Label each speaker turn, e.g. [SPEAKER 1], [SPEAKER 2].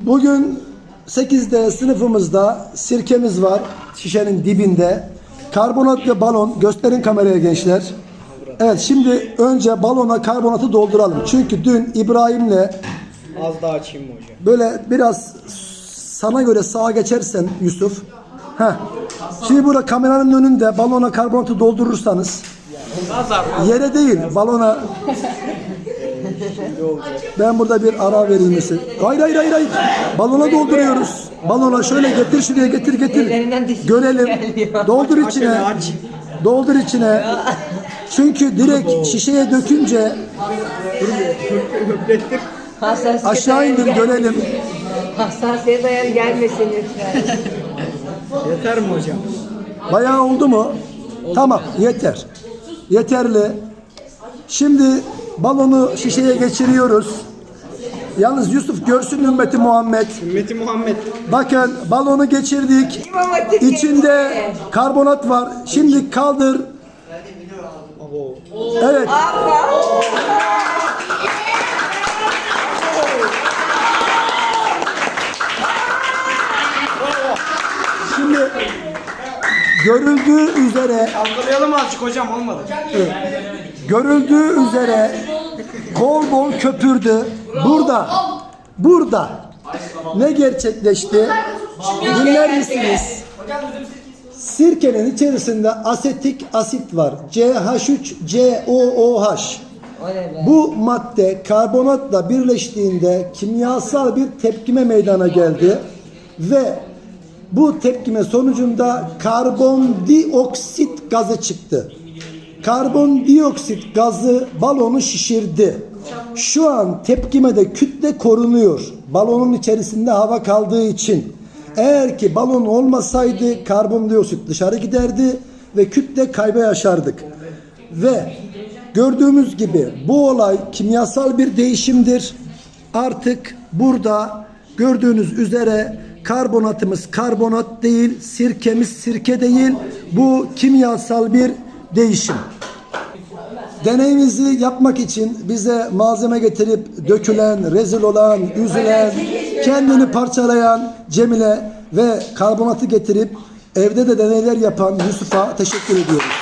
[SPEAKER 1] Bugün 8'de sınıfımızda sirkemiz var şişenin dibinde. Karbonat ve balon gösterin kameraya gençler. Evet şimdi önce balona karbonatı dolduralım. Çünkü dün İbrahim'le
[SPEAKER 2] Az daha açayım mı hocam?
[SPEAKER 1] böyle biraz sana göre sağa geçersen Yusuf. Heh. Şimdi burada kameranın önünde balona karbonatı doldurursanız yere değil balona ben burada bir ara vereyim mesela. Hayır hayır hayır hayır. Balona dolduruyoruz. Balona şöyle getir şuraya getir getir. Görelim. Doldur içine. Doldur içine. Çünkü direkt şişeye dökünce aşağı indir görelim.
[SPEAKER 3] Hassasiyete dayanı gelmesin lütfen.
[SPEAKER 2] Yeter mi hocam?
[SPEAKER 1] Bayağı oldu mu? Tamam yeter. Yeterli. Şimdi balonu şişeye geçiriyoruz. Yalnız Yusuf görsün ümmeti Muhammed.
[SPEAKER 2] Ümmeti Muhammed.
[SPEAKER 1] Bakın balonu geçirdik. İçinde karbonat var. Şimdi kaldır. Evet. Şimdi görüldüğü üzere
[SPEAKER 2] Algılayalım azıcık hocam olmadı.
[SPEAKER 1] görüldüğü üzere bol bol köpürdü. Burada burada ne gerçekleşti? Dinler misiniz? Sirkenin içerisinde asetik asit var. CH3COOH.
[SPEAKER 3] O ne be?
[SPEAKER 1] Bu madde karbonatla birleştiğinde kimyasal bir tepkime meydana geldi ve bu tepkime sonucunda karbondioksit gazı çıktı. Karbondioksit gazı balonu şişirdi. Şu an tepkimede kütle korunuyor. Balonun içerisinde hava kaldığı için. Eğer ki balon olmasaydı karbondioksit dışarı giderdi ve kütle kaybı yaşardık. Ve gördüğümüz gibi bu olay kimyasal bir değişimdir. Artık burada gördüğünüz üzere karbonatımız karbonat değil, sirkemiz sirke değil. Bu kimyasal bir değişim. Deneyimizi yapmak için bize malzeme getirip dökülen, rezil olan, üzülen, kendini parçalayan Cemile ve karbonatı getirip evde de deneyler yapan Yusuf'a teşekkür ediyoruz.